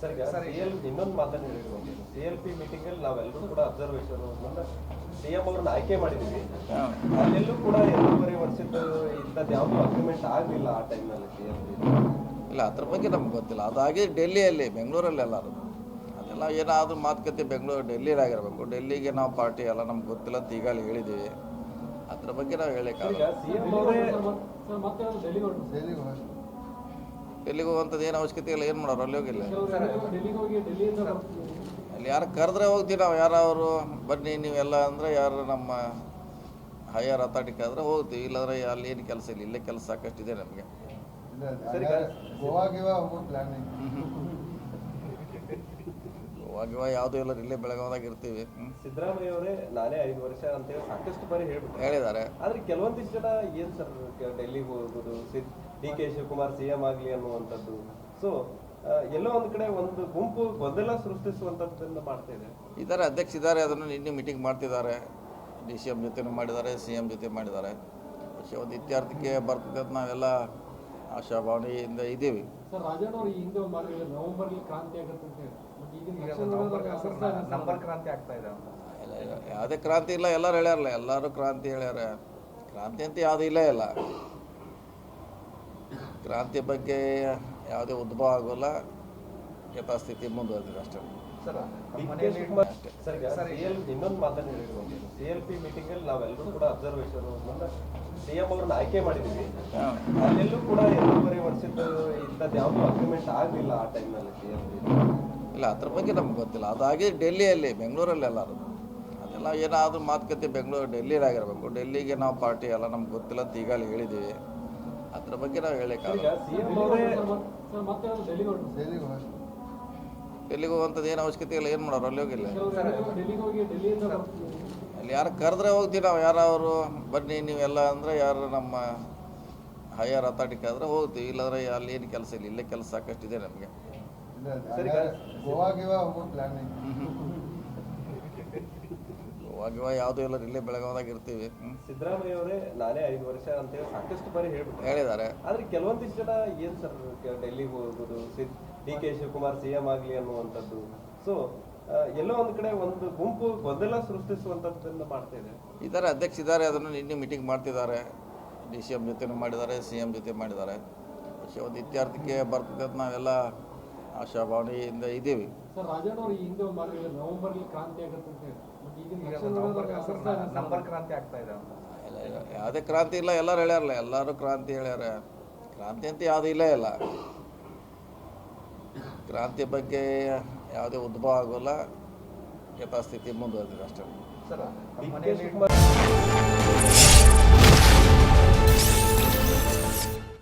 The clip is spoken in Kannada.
ಸರ್ ಎಲ್ ಇನ್ನೊಂದು ಮಾತನ್ನು ಹೇಳಿದ್ರು ಸಿ ಎಲ್ ಪಿ ಮೀಟಿಂಗ್ ಅಲ್ಲಿ ನಾವೆಲ್ಲರೂ ಕೂಡ ಅಬ್ಸರ್ವೇಷನ್ ಸಿ ಎಂ ಅವ್ರನ್ನ ಆಯ್ಕೆ ಮಾಡಿದೀವಿ ಅಲ್ಲೆಲ್ಲೂ ಕೂಡ ಎರಡೂವರೆ ವರ್ಷದ ಇಂಥದ್ದು ಯಾವುದೂ ಅಗ್ರಿಮೆಂಟ್ ಆಗಲಿಲ್ಲ ಆ ಟೈಮ್ನಲ್ಲಿ ಸಿ ಎಲ್ ಪಿ ಇಲ್ಲ ಅದ್ರ ಬಗ್ಗೆ ನಮ್ಗೆ ಗೊತ್ತಿಲ್ಲ. ಅದಾಗಿ ಡೆಲ್ಲಿಯಲ್ಲಿ ಬೆಂಗಳೂರಲ್ಲಿ ಎಲ್ಲರೂ ಅದೆಲ್ಲ ಏನಾದರೂ ಮಾತುಕತೆ ಬೆಂಗಳೂರು ಡೆಲ್ಲಿಲಾಗಿರ್ಬೇಕು ಡೆಲ್ಲಿಗೆ ನಾವು ಪಾರ್ಟಿ ಎಲ್ಲ ನಮ್ಗೆ ಗೊತ್ತಿಲ್ಲ ಅಂತ ಈಗಾಗಲೇ ಹೇಳಿದ್ದೀವಿ. ಅದ್ರ ಬಗ್ಗೆ ನಾವು ಹೇಳೋಕ್ಕಾಗಲ್ಲ. ಡೆಲ್ಲಿಗೆ ಹೊರಟು ಹೋಗುವಂಥದ್ದು ಏನು ಅವಶ್ಯಕತೆ ಇಲ್ಲ ಏನು ಮಾಡೋರು ಅಲ್ಲಿ ಹೋಗಿಲ್ಲ. ಅಲ್ಲಿ ಯಾರು ಕರೆದ್ರೆ ಹೋಗ್ತೀವಿ ನಾವು ಯಾರು ಅವರು ಬನ್ನಿ ನೀವೆಲ್ಲ ಅಂದರೆ ಯಾರು ನಮ್ಮ ಹೈಯರ್ ಅಥಾರಿಟಿ ಆದರೆ ಹೋಗ್ತೀವಿ ಇಲ್ಲಾಂದ್ರೆ ಅಲ್ಲಿ ಏನು ಕೆಲಸ ಇಲ್ಲ ಇಲ್ಲೇ ಕೆಲಸ ಸಾಕಷ್ಟಿದೆ ನಮಗೆ. ಸರ್ ಈಗ ಗೋವಾ ಗಿವಾ ಹೋಗೋ ಪ್ಲಾನ್ ಹೋಗುವ ಯಾವುದೂ ಇಲ್ಲ ಇಲ್ಲೇ ಬೆಳಗಾವದಾಗ ಇರ್ತೀವಿ ಹ್ಮ್. ಸಿದ್ದರಾಮಯ್ಯ ಅವರೇ ನಾನೇ ಐದು ವರ್ಷ ಅಂತೇಳಿ ಸಾಕಷ್ಟು ಬಾರಿ ಹೇಳ್ಬಿಟ್ಟು ಹೇಳಿದ್ದಾರೆ ಆದ್ರೆ ಕೆಲವೊಂದಿಷ್ಟು ಜನ ಏನ್ ಸರ್ ಡೆಲ್ಲಿಗೆ ಹೋಗೋದು D K Shivakumar C M ಆಗ್ಲಿ ಅನ್ನುವಂಥದ್ದು ಸೊ ಎಲ್ಲೋ ಒಂದ್ ಕಡೆ ಒಂದು ಗುಂಪು ಗೊಂದಲ ಸೃಷ್ಟಿಸುವಂತದ್ದನ್ನ ಮಾಡ್ತಾ ಇದೆ ಇದ್ದಾರೆ ಅಧ್ಯಕ್ಷ ಇದ್ದಾರೆ ಅದನ್ನು ನಿನ್ನೆ ಮೀಟಿಂಗ್ ಮಾಡ್ತಿದ್ದಾರೆ ಡಿ ಸಿ ಎಮ್ ಜೊತೆನೂ ಮಾಡಿದ್ದಾರೆ ಸಿ ಎಮ್ ಜೊತೆ ಮಾಡಿದ್ದಾರೆ പക്ഷേ ಒಂದು ಇತ್ಯರ್ಥಕ್ಕೆ ಬರ್ತದೆ ಅಂತ ನಾವೆಲ್ಲ ಆಶಾಭಾವನೆಯಿಂದ ಇದ್ದೀವಿ ಸರ್ ರಾಜಣ್ಣ ಅವರು ಈ ಹಿಂದೆ ಒಂದು ಮಾತು ಹೇಳಿದ್ರು ನವೆಂಬರ್ಲಿ ಕ್ರಾಂತಿ ಆಗುತ್ತೆ ಅಂತ ಹೇಳಿ ಬಟ್ ಈಗಿನ ಯಾವುದೇ ಕ್ರಾಂತಿ ಇಲ್ಲ, ಎಲ್ಲರೂ ಹೇಳ್ಯಾರಲ್ಲ, ಎಲ್ಲರೂ ಕ್ರಾಂತಿ ಹೇಳ್ಯಾರ. ಕ್ರಾಂತಿ ಅಂತ ಯಾವುದೂ ಇಲ್ಲೇ ಇಲ್ಲ. ಕ್ರಾಂತಿ ಬಗ್ಗೆ ಯಾವುದೇ ಉದ್ಭವ ಆಗೋಲ್ಲ. ಯಥಾಸ್ಥಿತಿ ಮುಂದುವರೆದಿದೆ ಅಷ್ಟೇ. ಸರ್ ಸರ್ ಇನ್ನೊಂದು ಮಾತನ್ನು ಸಿ ಎಲ್ ಪಿ ಮೀಟಿಂಗ್ ಅಲ್ಲಿ ನಾವೆಲ್ಲರೂ ಕೂಡ ಅಬ್ಸರ್ವೇಷನ್ ಸಿ ಎಂ ಅವ್ರನ್ನ ಆಯ್ಕೆ ಮಾಡಿದೀವಿ ಅಲ್ಲೆಲ್ಲೂ ಕೂಡ ಎರಡೂವರೆ ವರ್ಷದ ಇಂಥದ್ದು ಯಾವುದು ಅಗ್ರಿಮೆಂಟ್ ಆಗಲಿಲ್ಲ ಆ ಟೈಮ್ನಲ್ಲಿ ಸಿ ಎಂ ಇಲ್ಲ ಅದ್ರ ಬಗ್ಗೆ ನಮ್ಗೆ ಗೊತ್ತಿಲ್ಲ. ಅದಾಗಿ ಡೆಲ್ಲಿಯಲ್ಲಿ ಬೆಂಗಳೂರಲ್ಲಿ ಎಲ್ಲರೂ. ಅದೆಲ್ಲ ಏನಾದರೂ ಮಾತುಕತೆ ಬೆಂಗಳೂರು ಡೆಲ್ಲಿಲಾಗಿರ್ಬೇಕು ಡೆಲ್ಲಿಗೆ ನಾವು ಪಾರ್ಟಿ ಎಲ್ಲ ನಮ್ಗೆ ಗೊತ್ತಿಲ್ಲ ಅಂತ ಈಗಲೇ ಹೇಳಿದ್ದೀವಿ. ಅದ್ರ ಬಗ್ಗೆ ನಾವು ಹೇಳೋಕ್ಕಾಗಲ್ಲ ಡೆಲ್ಲಿಗೆ ಹೋಗುವಂಥದ್ದು ಏನು ಅವಶ್ಯಕತೆ ಇಲ್ಲ ಏನು ಮಾಡೋರು ಅಲ್ಲಿ ಹೋಗಿಲ್ಲ. ಡೆಲ್ಲಿಗೆ ಹೋಗಿ ಡೆಲ್ಲಿಯಿಂದ ಅಲ್ಲಿ ಯಾರು ಕರೆದ್ರೆ ಹೋಗ್ತೀವಿ ನಾವು ಯಾರು ಅವರು ಬನ್ನಿ ನೀವೆಲ್ಲ ಅಂದರೆ ಯಾರು ನಮ್ಮ ಹೈಯರ್ ಅಥಾರಿಟಿ ಆದರೆ ಹೋಗ್ತೀವಿ. ಇಲ್ಲಾಂದ್ರೆ ಅಲ್ಲಿ ಏನು ಕೆಲಸ ಇಲ್ಲ ಇಲ್ಲೇ ಕೆಲಸ ಸಾಕಷ್ಟಿದೆ ನಮಗೆ. ಗೋವಾ ಗಿವಾ ಹೋಗೋ ಪ್ಲಾನ್ ಗೋವಾ ಯಾವುದೂ ಇಲ್ಲ ಇಲ್ಲೇ ಬೆಳಗಾವದಾಗ ಇರ್ತೀವಿ. ಸಿದ್ದರಾಮಯ್ಯ ಅವರೇ ನಾನೇ ಐದು ವರ್ಷ ಅಂತ ಹೇಳಿ ಸಾಕಷ್ಟು ಬಾರಿ ಹೇಳ್ಬಿಟ್ಟು ಹೇಳಿದ್ದಾರೆ. ಆದ್ರೆ ಕೆಲವೊಂದಿಷ್ಟು ಜನ ಏನ್ ಸರ್ ಡೆಲ್ಲಿಗೆ ಹೋಗೋದು D K Shivakumar C M ಆಗಲಿ ಅನ್ನುವಂಥದ್ದು. ಸೊ ಎಲ್ಲೋ ಒಂದು ಕಡೆ ಒಂದು ಗುಂಪು ಗೊಂದಲ ಸೃಷ್ಟಿಸುವಂಥದ್ದನ್ನು ಮಾಡ್ತಾ ಇದೆ. ಇದ್ದಾರೆ ಅಧ್ಯಕ್ಷ ಇದ್ದಾರೆ ಅದನ್ನು ನಿನ್ನೆ ಮೀಟಿಂಗ್ ಮಾಡ್ತಿದ್ದಾರೆ. ಡಿ ಸಿ ಎಂ ಜೊತೆನೂ ಮಾಡಿದ್ದಾರೆ ಸಿ ಎಂ ಜೊತೆ ಮಾಡಿದ್ದಾರೆ. ವಿಷಯ ಒಂದು ಇತ್ಯಾರ್ಥಕ್ಕೆ ಬರ್ತದೆ ನಾವೆಲ್ಲ ಆಶಾಭಾವನೆಯಿಂದ ಇದ್ದೀವಿ. ಸರ್ ರಾಜಣ್ಣ ಅವರು ಈ ಹಿಂದೆ ಒಂದು ಮಾತು ಹೇಳಿದ್ರು ನವೆಂಬರ್ಲಿ ಕ್ರಾಂತಿ ಆಗುತ್ತೆ ಅಂತ ಹೇಳಿ ಈಗ election ನವಂಬರ್ ಒಳಗೆ ಸರ್ ಅನಿಸ್ತಾ ಇದೆ ನಂಬರ್ ಕ್ರಾಂತಿ ಆಗ್ತಾ ಇದೆ ಅಂತ. ಇಲ್ಲ, ಇಲ್ಲ, ಯಾವುದೇ ಕ್ರಾಂತಿ ಇಲ್ಲ ಎಲ್ಲರೂ ಹೇಳ್ಯಾರಲ್ಲ ಎಲ್ಲರೂ ಕ್ರಾಂತಿ ಹೇಳ್ಯಾರ. ಕ್ರಾಂತಿ ಅಂತ ಯಾವುದೂ ಇಲ್ಲೇ ಇಲ್ಲ. ಕ್ರಾಂತಿ ಬಗ್ಗೆ ಯಾವುದೇ ಉದ್ಭವ ಆಗೋಲ್ಲ. ಯಥಾಸ್ಥಿತಿ ಮುಂದುವರೆದಿದೆ ಅಷ್ಟೇ.